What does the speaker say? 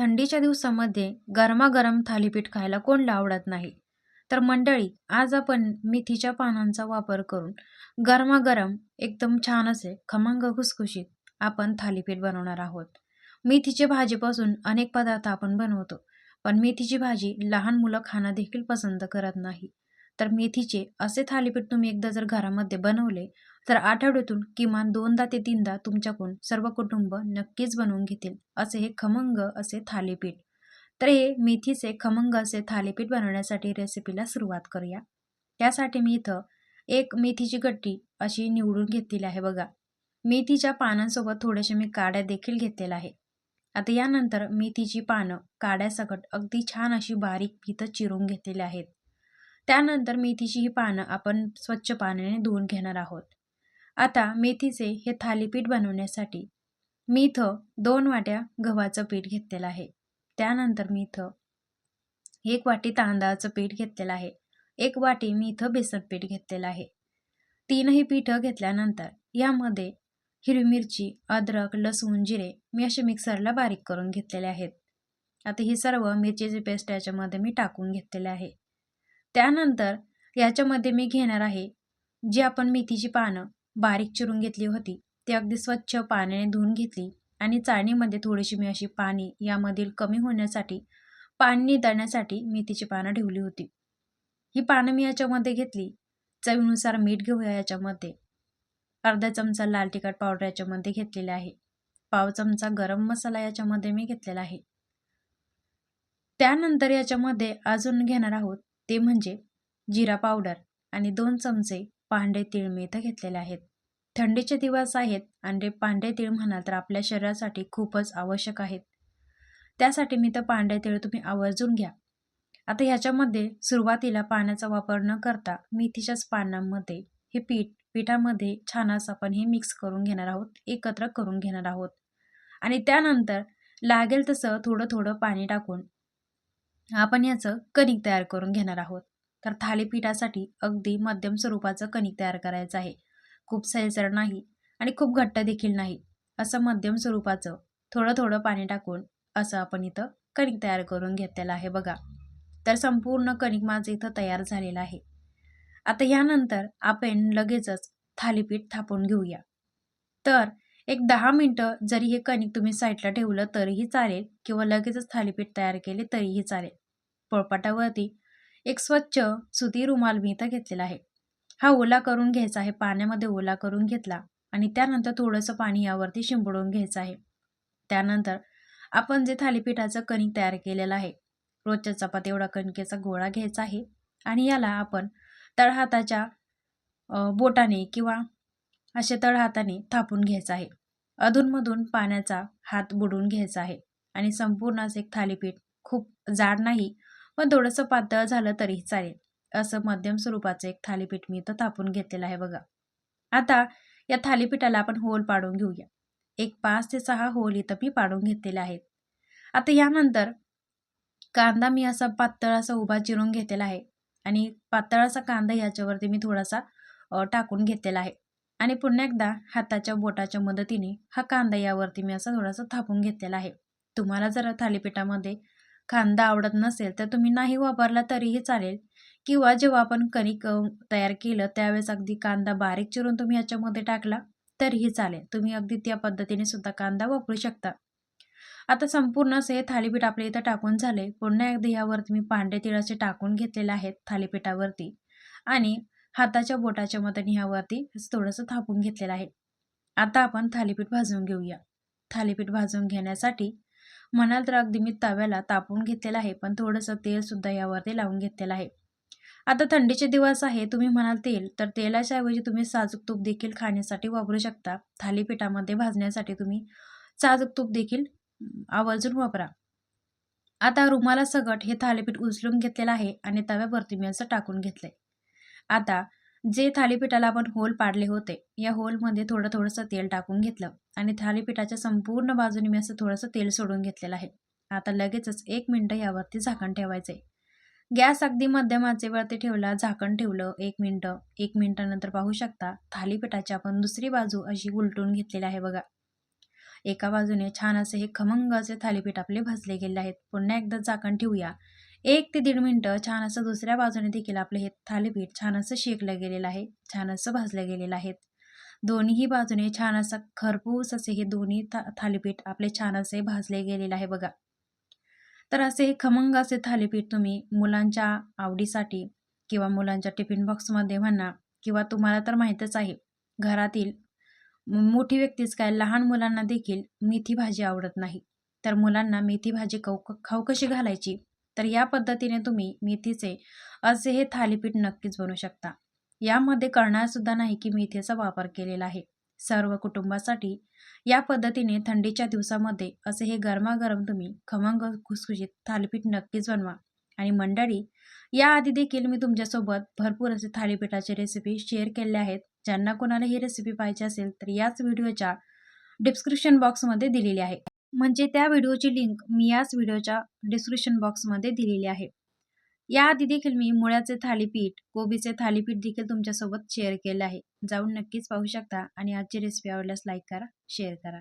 थंडीच्या दिवसामध्ये गरमागरम थालीपीठ खायला कोणला आवडत नाही. तर मंडळी आज आपण मेथीच्या पानांचा वापर करून गरमागरम एकदम छान असे खमंग खुसखुशीत आपण थालीपीठ बनवणार आहोत. मेथीच्या भाजीपासून अनेक पदार्थ आपण बनवतो पण मेथीची भाजी लहान मुलं खाणं देखील पसंत करत नाही. तर मेथीचे असे थालीपीठ तुम्ही एकदा जर घरामध्ये बनवले तर आठवड्यातून किमान दोनदा ते तीनदा तुमच्याकडून सर्व कुटुंब नक्कीच बनवून घेतील असे हे खमंग असे थालीपीठ. तर हे मेथीचे खमंग असे थालीपीठ बनवण्यासाठी रेसिपीला सुरुवात करूया. त्यासाठी मी इथं एक मेथीची गट्टी अशी निवडून घेतलेली आहे बघा. मेथीच्या पानांसोबत थोडेसे मी काड्या देखील घेतलेल्या आहे. आता यानंतर मेथीची पानं काड्यासकट अगदी छान अशी बारीक इथं चिरून घेतलेली आहेत. त्यानंतर मेथीची ही पानं आपण स्वच्छ पाण्याने धुवून घेणार आहोत. आता मेथीचे हे थालीपीठ बनवण्यासाठी मी इथं दोन वाट्या गव्हाचं पीठ घेतलेलं आहे. त्यानंतर मी इथं एक वाटी तांदळाचं पीठ घेतलेलं आहे. एक वाटी मी इथं बेसन पीठ घेतलेलं आहे. तीनही पिठं घेतल्यानंतर यामध्ये हिरवी मिरची अद्रक लसूण जिरे मी असे मिक्सरला बारीक करून घेतलेले आहेत. आता ही सर्व मिरचीची पेस्ट याच्यामध्ये मी टाकून घेतलेले आहे. त्यानंतर याच्यामध्ये मी घेणार आहे जी आपण मेथीची पानं बारीक चिरून घेतली होती ती अगदी स्वच्छ पाण्याने धुवून घेतली आणि चाळणीमध्ये थोडीशी मी अशी पाणी यामधील कमी होण्यासाठी पाणी दळण्यासाठी मेथीची पानं ठेवली होती. ही पानं मी याच्यामध्ये घेतली. चवीनुसार मीठ घेऊया याच्यामध्ये. अर्धा चमचा लाल तिखट पावडर याच्यामध्ये घेतलेला आहे. पाव चमचा गरम मसाला याच्यामध्ये मी घेतलेला आहे. त्यानंतर याच्यामध्ये अजून घेणार आहोत ते म्हणजे जिरा पावडर आणि दोन चमचे पांढरे तीळ मी इथं घेतलेले आहेत. थंडीचे दिवस आहेत आणि पांढरे तीळ म्हणाल तर आपल्या शरीरासाठी खूपच आवश्यक आहेत. त्यासाठी मी तर पांढरे तीळ तुम्ही आवर्जून घ्या. आता ह्याच्यामध्ये सुरुवातीला पाण्याचा वापर न करता मेथीच्याच पानांमध्ये हे पीठ पिठामध्ये छान असं आपण हे मिक्स करून घेणार आहोत एकत्र करून घेणार आहोत. आणि त्यानंतर लागेल तसं थोडं थोडं पाणी टाकून आपण याचं कणिक तयार करून घेणार आहोत. तर थालीपीठासाठी अगदी मध्यम स्वरूपाचं कणिक तयार करायचं आहे. खूप सैलसर नाही आणि खूप घट्ट देखील नाही असं मध्यम स्वरूपाचं थोडं थोडं पाणी टाकून असं आपण इथं कणिक तयार करून घेतलेलं आहे बघा. तर संपूर्ण कणिक माझं इथं तयार झालेलं आहे. आता यानंतर आपण लगेचच थालीपीठ थापून घेऊया. तर एक दहा मिनटं जरी हे कणिक तुम्ही साईडला ठेवलं तरीही चालेल किंवा लगेचच थालीपीठ तयार केले तरीही चालेल. पोळपाटावरती एक स्वच्छ सुती रुमाल मी इथं घेतलेला आहे. हा ओला करून घ्यायचा आहे पाण्यामध्ये ओला करून घेतला आणि त्यानंतर थोडंसं पाणी यावरती शिंपडून घ्यायचं आहे. त्यानंतर आपण जे थालीपीठाचं कणिक तयार केलेलं आहे रोजच्या चपाती एवढा कणकेचा गोळा घ्यायचा आहे आणि याला आपण तळहाताच्या बोटाने किंवा असे तळहाताने थापून घ्यायचं आहे. अधूनमधून पाण्याचा हात बुडून घ्यायचा आहे आणि संपूर्ण असे एक थालीपीठ खूप जाड नाही पण थोडंसं पातळ झालं तरीही चालेल. असं मध्यम स्वरूपाचं एक थालीपीठ मी इथं तापून घेतलेलं आहे बघा. आता या थालीपीठाला आपण होल पाडून घेऊया. एक पाच ते सहा होल इथं मी पाडून घेतलेले आहेत. आता यानंतर कांदा मी असा पातळ असा उभा चिरून घेतलेला आहे. आणि पातळ असा कांदा याच्यावरती मी थोडासा टाकून घेतलेला आहे. आणि पुन्हा एकदा हाताच्या बोटाच्या मदतीने हा कांदा यावरती मी असा थोडासा थापून घेतलेला आहे. तुम्हाला जर थालीपीठामध्ये कांदा आवडत नसेल तर तुम्ही नाही वापरला तरीही चालेल. किंवा जेव्हा आपण कणिक तयार केलं त्यावेळेस अगदी कांदा बारीक चिरून तुम्ही याच्यामध्ये टाकला तरीही चालेल. तुम्ही अगदी त्या पद्धतीने सुद्धा कांदा वापरू शकता. आता संपूर्ण असे हे थालीपीठ आपल्या इथं टाकून झाले. पुन्हा एकदा यावरती मी पांढरे तिळाचे टाकून घेतलेले आहेत थालीपीठावरती. आणि हाताच्या बोटाच्या मदतीने ह्यावरती थोडंसं थापून घेतलेलं आहे. आता आपण थालीपीठ भाजून घेऊया. थालीपीठ भाजून घेण्यासाठी म्हणाल तर अगदी मी तव्याला तापवून घेतलेलं आहे पण थोडंसं तेलसुद्धा यावरती लावून घेतलेलं आहे. आता थंडीचे दिवस आहे तुम्ही म्हणाल तेल तर तेलाच्या ऐवजी तुम्ही साजूक तूप देखील खाण्यासाठी वापरू शकता. थालीपीठामध्ये भाजण्यासाठी तुम्ही साजूक तूप देखील आवर्जून वापरा. आता रुमाला सगट हे थालीपीठ उचलून घेतलेलं आहे आणि तव्यावरती मी असं टाकून घेतलंय. आता जे थालीपीठाला आपण होल पाडले होते या होलमध्ये थोडं थोडंसं तेल टाकून घेतलं आणि थालीपीठाच्या संपूर्ण बाजूने मी असं थोडंसं तेल सोडून घेतलेलं आहे. आता लगेचच एक मिनटं यावरती झाकण ठेवायचं आहे गॅस अगदी मध्यम आचेवरती ठेवला झाकण ठेवलं एक मिनटं एक मिनटानंतर पाहू शकता थालीपीठाची आपण दुसरी बाजू अशी उलटून घेतलेली आहे बघा. एका बाजूने छान असे हे खमंग असे थालीपीठ आपले भाजले गेले आहेत. पुन्हा एकदा झाकण ठेवूया. एक ते दीड मिनटं छान असं दुसऱ्या बाजूने देखील आपले हे थालीपीठ छान असं शेकलं गेलेलं आहे छान असं भाजलं गेलेलं आहे. दोन्ही बाजूने छान असं खरपूस असे हे दोन्ही था थालीपीठ आपले छान असे भाजले गेलेले आहे बघा. तर असे हे खमंग असे थालीपीठ तुम्ही मुलांच्या आवडीसाठी किंवा मुलांच्या टिफिन बॉक्समध्ये म्हणा किंवा तुम्हाला तर माहीतच आहे घरातील मोठी व्यक्तीच काय लहान मुलांना देखील मेथी भाजी आवडत नाही. तर मुलांना मेथी भाजी खाऊ खाऊ कशी घालायची? तर या पद्धतीने तुम्ही मेथीचे असे हे थालीपीठ नक्कीच बनवू शकता. यामध्ये कळणारसुद्धा नाही की मेथीचा वापर केलेला आहे. सर्व कुटुंबासाठी या पद्धतीने थंडीच्या दिवसामध्ये असे हे गरमागरम तुम्ही खमंग खुसखुशीत थालीपीठ नक्कीच बनवा. आणि मंडळी याआधी देखील मी तुमच्यासोबत भरपूर असे थालीपीठाचे रेसिपी शेअर केले आहेत. ज्यांना कोणाला ही रेसिपी पाहिजे असेल तर याच व्हिडिओच्या डिस्क्रिप्शन बॉक्समध्ये दिलेली आहे. म्हणजे त्या व्हिडिओची लिंक मी याच व्हिडिओच्या डिस्क्रिप्शन बॉक्समध्ये दिलेली आहे. याआधी देखील मी मुळ्याचे थालीपीठ कोबीचे थालीपीठ देखील तुमच्यासोबत शेअर केले आहे. जाऊन नक्कीच पाहू शकता आणि आजची रेसिपी आवडल्यास लाईक करा शेअर करा.